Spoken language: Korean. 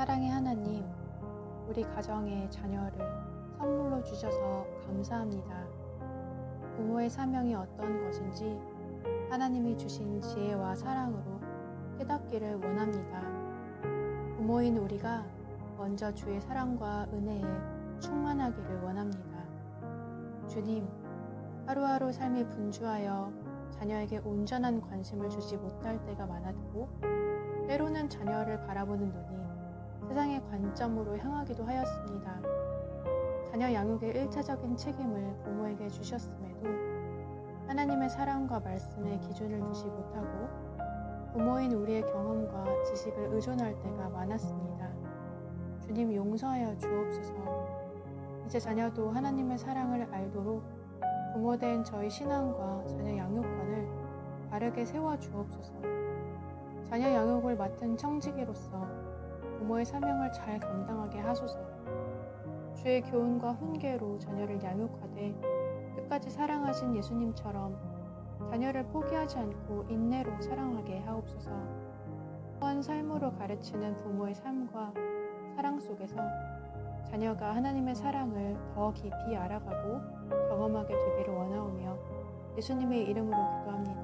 사랑의 하나님, 우리 가정에 자녀를 선물로 주셔서 감사합니다. 부모의 사명이 어떤 것인지 하나님이 주신 지혜와 사랑으로 깨닫기를 원합니다. 부모인 우리가 먼저 주의 사랑과 은혜에 충만하기를 원합니다. 주님, 하루하루 삶이 분주하여 자녀에게 온전한 관심을 주지 못할 때가 많았고, 때로는 자녀를 바라보는 눈이 세상의 관점으로 향하기도 하였습니다. 자녀 양육의 일차적인 책임을 부모에게 주셨음에도 하나님의 사랑과 말씀에 기준을 두지 못하고 부모인 우리의 경험과 지식을 의존할 때가 많았습니다. 주님 용서하여 주옵소서. 이제 자녀도 하나님의 사랑을 알도록 부모된 저희 신앙과 자녀 양육관을 바르게 세워 주옵소서. 자녀 양육을 맡은 청지기로서 부모의 사명을 잘 감당하게 하소서. 주의 교훈과 훈계로 자녀를 양육하되 끝까지 사랑하신 예수님처럼 자녀를 포기하지 않고 인내로 사랑하게 하옵소서. 또한 삶으로 가르치는 부모의 삶과 사랑 속에서 자녀가 하나님의 사랑을 더 깊이 알아가고 경험하게 되기를 원하오며 예수님의 이름으로 기도합니다.